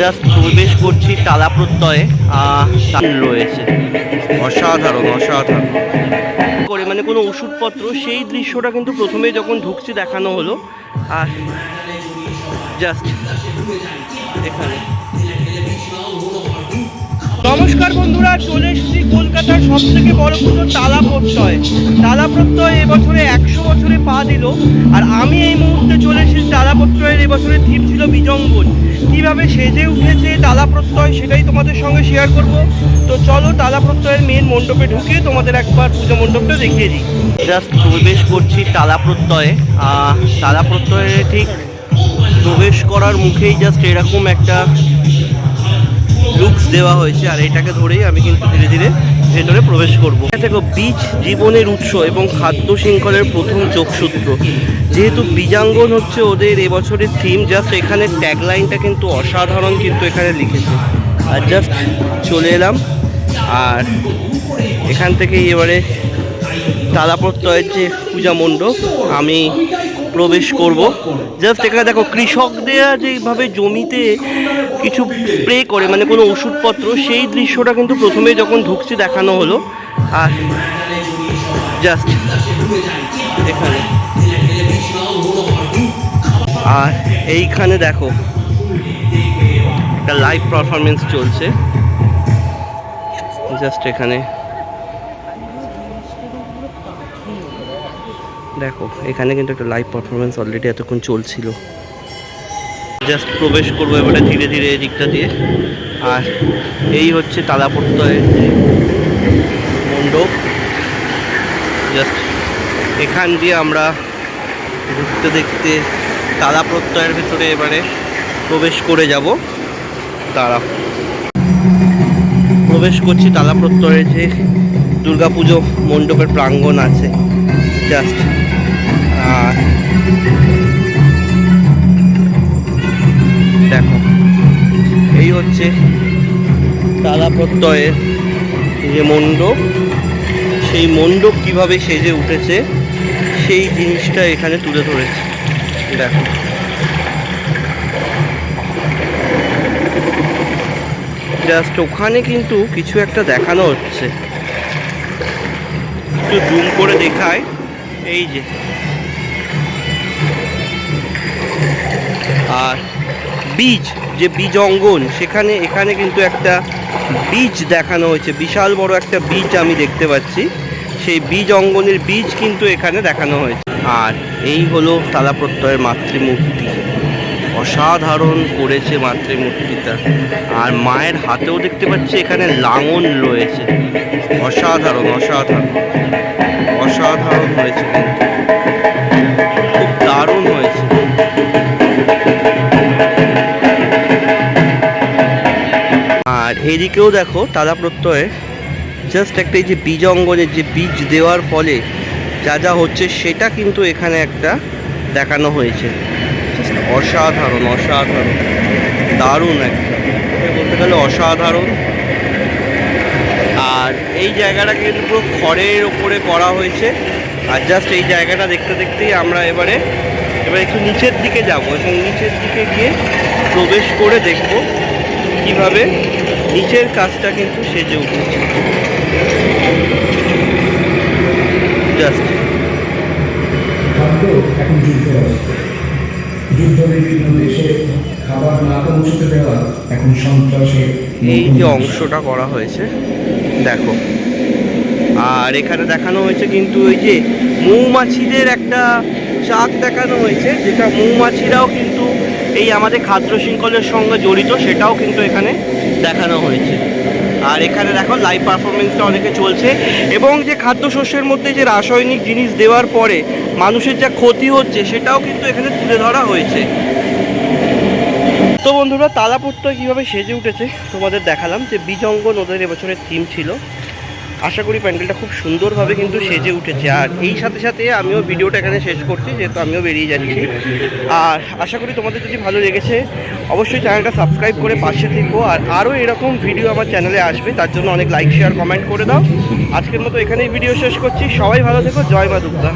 Just প্রবেশ করছি তালা প্রত্যয়ে তাল রয়েছে। অসাধারণ অসাধারণ। করে মানে কোনো ওষুধপত্র সেই দৃশ্যটা কিন্তু প্রথমে যখন ঢুকছি দেখানো হলো আর জাস্ট এখানে। নমস্কার বন্ধুরা, চলে এসেছি কলকাতার সব থেকে বড় পুজো তালা প্রত্যয়। তালা প্রত্যয় এবছরে একশো বছরে পা দিল, আর আমি এই মুহূর্তে চলে এসেছি তালা প্রত্যয়ের, এবছরে থিম ছিল বিজঙ্গন। কীভাবে সেজে উঠেছে তালা প্রত্যয় সেটাই তোমাদের সঙ্গে শেয়ার করব। তো চলো তালা প্রত্যয়ের মেন মণ্ডপে ঢুকে তোমাদের একবার পুজো মণ্ডপটা দেখিয়ে দিই। জাস্ট প্রবেশ করছি তালা প্রত্যয়ে। তালা প্রত্যয়ে ঠিক প্রবেশ করার মুখেই জাস্ট এরকম একটা দেওয়া হয়েছে আর এটাকে ধরেই আমি কিন্তু ধীরে ধীরে ভেতরে প্রবেশ করব। দেখো, বীজ জীবনের উৎস এবং খাদ্য শৃঙ্খলের প্রথম যোগসূত্র। যেহেতু বীজাঙ্গন হচ্ছে ওদের এবছরের থিম জাস্ট এখানে ট্যাগলাইনটা কিন্তু অসাধারণ কিন্তু এখানে লিখেছে। আর জাস্ট চলে এলাম। আর এখান থেকেই এবারে তালা প্রত্যয়ের যে পূজা মণ্ডপ, আমি প্রবেশ করব। জাস্ট এখানে দেখো, কৃষকদের যেভাবে জমিতে কিছু স্প্রে করে মানে কোনো ওষুধপত্র, সেই দৃশ্যটা কিন্তু প্রথমে যখন ঢুকছে দেখানো হলো। আর জাস্ট এখানে। আর এইখানে দেখো, একটা লাইভ পারফরমেন্স চলছে। জাস্ট এখানে। দেখো, এখানে কিন্তু একটা লাইভ পারফরমেন্স অলরেডি এতক্ষণ চলছিল। জাস্ট প্রবেশ করব এবারে ধীরে ধীরে এদিকটা দিয়ে। আর এই হচ্ছে তালা প্রত্যয়ের যে মণ্ডপ। জাস্ট এখান দিয়ে আমরা ঘুরতে দেখতে তালা প্রত্যয়ের ভেতরে এবারে প্রবেশ করে যাব। তারা প্রবেশ করছি তালা প্রত্যয়ের যে দুর্গাপুজো মণ্ডপের প্রাঙ্গণ আছে। জাস্ট দেখো, এই হচ্ছে তালা প্রত্যয়ের যে মণ্ডপ, সেই মণ্ডপ কীভাবে সেজে উঠেছে, সেই জিনিসটা এখানে তুলে ধরেছে। দেখো। জাস্ট ওখানে কিন্তু কিছু একটা দেখানো হচ্ছে। একটু জুম করে দেখায় এই যে আর বীজ, যে বীজ অঙ্গন, সেখানে, এখানে কিন্তু একটা বীজ দেখানো হয়েছে। বিশাল বড় একটা বীজ আমি দেখতে পাচ্ছি। সেই বীজ অঙ্গনের বীজ কিন্তু এখানে দেখানো হয়েছে। আর এই হলো তালা প্রত্যয়ের মাতৃমূর্তি। অসাধারণ করেছে মাতৃমূর্তিটা। আর মায়ের হাতেও দেখতে পাচ্ছি এখানে লাঙল রয়েছে। অসাধারণ অসাধারণ। অসাধারণ হয়েছে কিন্তু। এদিকেও দেখো তালা প্রত্যয়ে জাস্ট একটা এই যে বীজ অঙ্গনের যে বীজ দেওয়ার ফলে যা যা হচ্ছে সেটা কিন্তু এখানে একটা দেখানো হয়েছে। অসাধারণ অসাধারণ। দারুণ একটা। বলতে গেলে অসাধারণ। আর এই জায়গাটা কিন্তু পুরো খড়ের ওপরে করা হয়েছে। আর জাস্ট এই জায়গাটা দেখতে দেখতেই আমরা এবারে, এবার একটু নিচের দিকে যাব এবং নিচের দিকে গিয়ে প্রবেশ করে দেখব কীভাবে নিচের কাজটা কিন্তু সেজে উঠেছে জাস্ট এখন যুদ্ধ যুদ্ধ বিভিন্ন দেশে খাবার না পৌঁছতে দেওয়া এখন সন্ত্রাসের এই যে অংশটা করা হয়েছে দেখো। আর এখানে দেখানো হয়েছে কিন্তু ওই যে মৌমাছিদের একটা চাক দেখানো হয়েছে যেটা মৌমাছিরাও কিন্তু এই আমাদের খাদ্য শৃঙ্খলের সঙ্গে জড়িত সেটাও কিন্তু এখানে দেখানো হয়েছে। আর এখানে দেখো লাইভ পারফরমেন্সটা অনেকে চলছে। এবং যে খাদ্যশস্যের মধ্যে যে রাসায়নিক জিনিস দেওয়ার পরে মানুষের যা ক্ষতি হচ্ছে, সেটাও কিন্তু এখানে তুলে ধরা হয়েছে। তো বন্ধুরা, তালাপুরটা কীভাবে সেজে উঠেছে তোমাদের দেখালাম যে বিজঙ্গন ওদের এবছরের থিম ছিল। আশা করি প্যান্ডেলটা খুব সুন্দরভাবে কিন্তু সেজে উঠেছে। আর এই সাথে সাথে আমিও ভিডিওটা এখানে শেষ করছি, যেহেতু আমিও বেরিয়ে যাচ্ছি। আর আশা করি তোমাদের যদি ভালো লেগেছে, অবশ্যই চ্যানেলটা সাবস্ক্রাইব করে পাশে থেকো। আর আরও এরকম ভিডিও আমার চ্যানেলে আসবে, তার জন্য অনেক লাইক শেয়ার কমেন্ট করে দাও। আজকের মতো এখানেই ভিডিও শেষ করছি। সবাই ভালো থেকো। জয় মা দুর্গা।